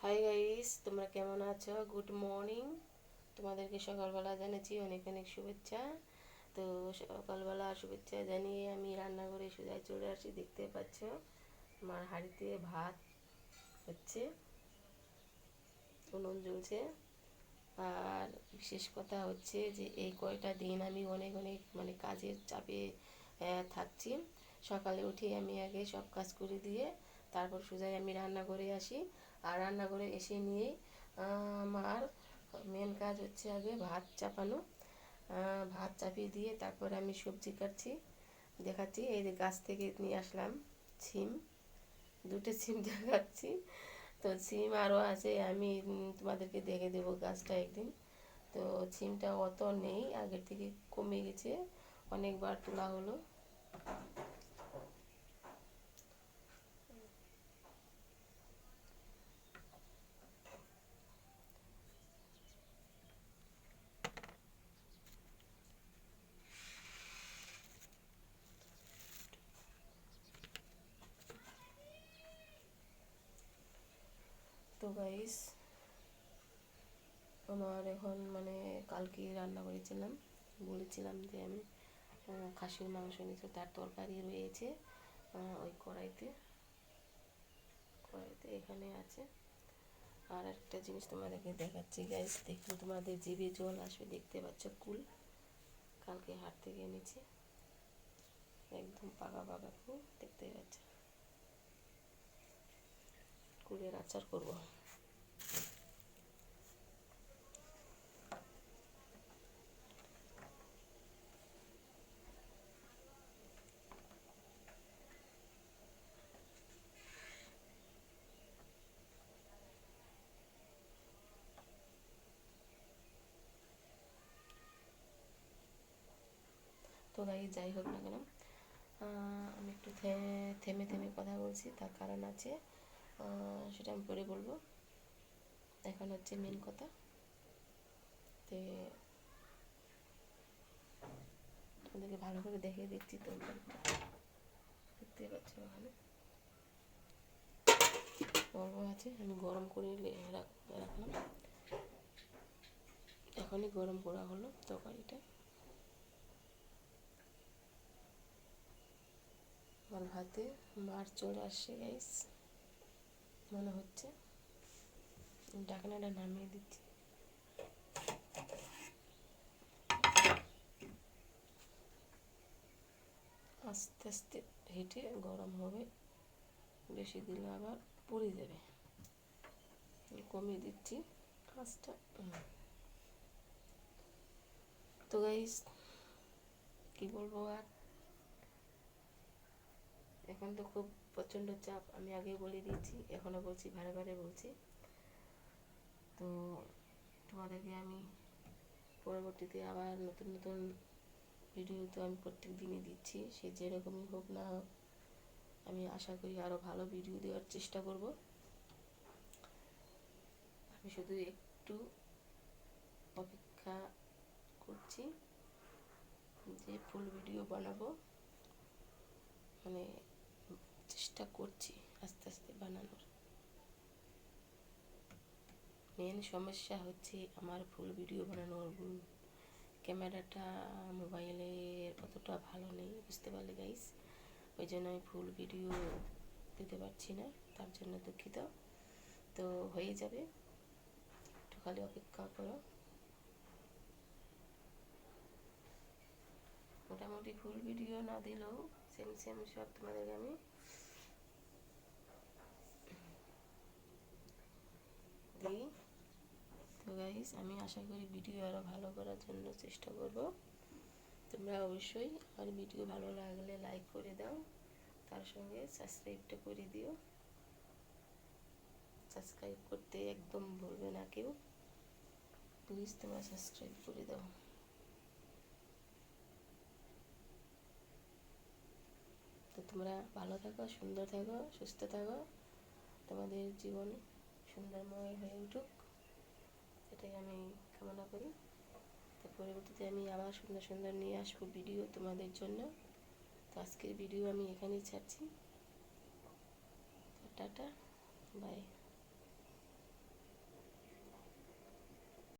Hi guys তোমরা কেমন আছো? গুড মর্নিং তোমাদেরকে সকালবেলা জানাচ্ছি অনেক অনেক শুভেচ্ছা। তো সকালবেলা শুভেচ্ছা জানিয়ে আমি রান্নাঘরে সোজায় চলে আসি, দেখতে পাচ্ছ আমার হাঁড়িতে ভাত হচ্ছে, উনুন জ্বলছে। আর বিশেষ কথা হচ্ছে যে এই কয়টা দিন আমি অনেক অনেক মানে কাজের চাপে থাকছি। সকালে উঠে আমি আগে সব কাজ করে দিয়ে তারপর সোজাই আমি রান্না করে আসি। আর রান্না করে এসে নিয়ে আমার মেন কাজ হচ্ছে আগে ভাত চাপানো। ভাত চাপিয়ে দিয়ে তারপর আমি সবজি কাটছি। দেখাচ্ছি, এই যে গাছ থেকে নিয়ে আসলাম ছিম। দুটো সিম দেখাচ্ছি। তো সিম আরও আছে, আমি তোমাদেরকে দেখে দেবো গাছটা একদিন। তো সিমটা অত নেই, আগের থেকে কমে গেছে, অনেকবার তোলা হলো। গাইস আমার এখন মানে কালকে রান্না করেছিলাম। বলেছিলাম যে আমি খাসির মাংস নিয়েছি তার তরকারি রয়েছে ওই কড়াইতে। কড়াইতে এখানে আছে। আর একটা জিনিস তোমাদেরকে দেখাচ্ছি গাইস দেখুন তোমাদের জিভে জল আসবে, দেখতে পাচ্ছ কুল। কালকে হাট থেকে এনেছি। একদম পাকা পাকা কুল দেখতে পাচ্ছ। কুলের আচার করব। তো গাই যাই হোক না কেন আমি একটু থেমে থেমে কথা বলছি, তার কারণ আছে সেটা আমি পরে বলব। এখন হচ্ছে মেন কথা। তো তোমাদেরকে ভালো করে দেখে দিচ্ছি তরকারিটা দেখতে পাচ্ছ ওখানে। অল্প আছে, আমি গরম করে রাখলাম। এখনই গরম করা হলো তরকারিটা। আমার ভাতে মার চলে আসছে গাইস মনে হচ্ছে। ডাকনাটা নামিয়ে দিচ্ছি। আস্তে আস্তে হেঁটে গরম হবে। বেশি দিলে আবার পুড়ে যাবে। কমিয়ে দিচ্ছি আঁচটা তো গাইস কি বলব আর? এখন তো খুব প্রচণ্ড চাপ, আমি আগেই বলে দিয়েছি এখনও বলছি, বারে বারে বলছি। তো তোমাদেরকে আমি পরবর্তীতে আবার নতুন নতুন ভিডিও তো আমি প্রত্যেক দিনই দিচ্ছি, সে যেরকমই হোক না হোক, আমি আশা করি আরও ভালো ভিডিও দেওয়ার চেষ্টা করব। আমি শুধু একটু অপেক্ষা করছি যে ফুল ভিডিও বানাবো। মানে চেষ্টা করছি আস্তে আস্তে বানানোর। মেন সমস্যা হচ্ছে আমার ফুল ভিডিও বানানোর ক্যামেরাটা মোবাইলের অতটা ভালো নেই, বুঝতে পারলে গাইস ওই জন্য আমি ফুল ভিডিও দিতে পারছি না, তার জন্য দুঃখিত। তো হয়ে যাবে। একটু খালি অপেক্ষা করো। মোটামুটি ফুল ভিডিও না দিলেও সেম সেম সব তোমাদেরকে আমি দিই। তো গাইস আমি আশা করি ভিডিও আরও ভালো করার জন্য চেষ্টা করব। তোমরা অবশ্যই আমার ভিডিও ভালো লাগলে লাইক করে দাও। তার সঙ্গে সাবস্ক্রাইবটা করে দিও। সাবস্ক্রাইব করতে একদম ভুলবে না কেউ। প্লিজ তোমরা সাবস্ক্রাইব করে দাও। তো তোমরা ভালো থাকো, সুন্দর থাকো, সুস্থ থাকো। তোমাদের জীবন সুন্দরময় হয়ে উঠুক। এটাই আমি কামনা করি। তো পরবর্তীতে আমি আবার সুন্দর সুন্দর নিয়ে আসব ভিডিও তোমাদের জন্য। তো আজকের ভিডিও আমি এখানেই ছাড়ছি। Tata bye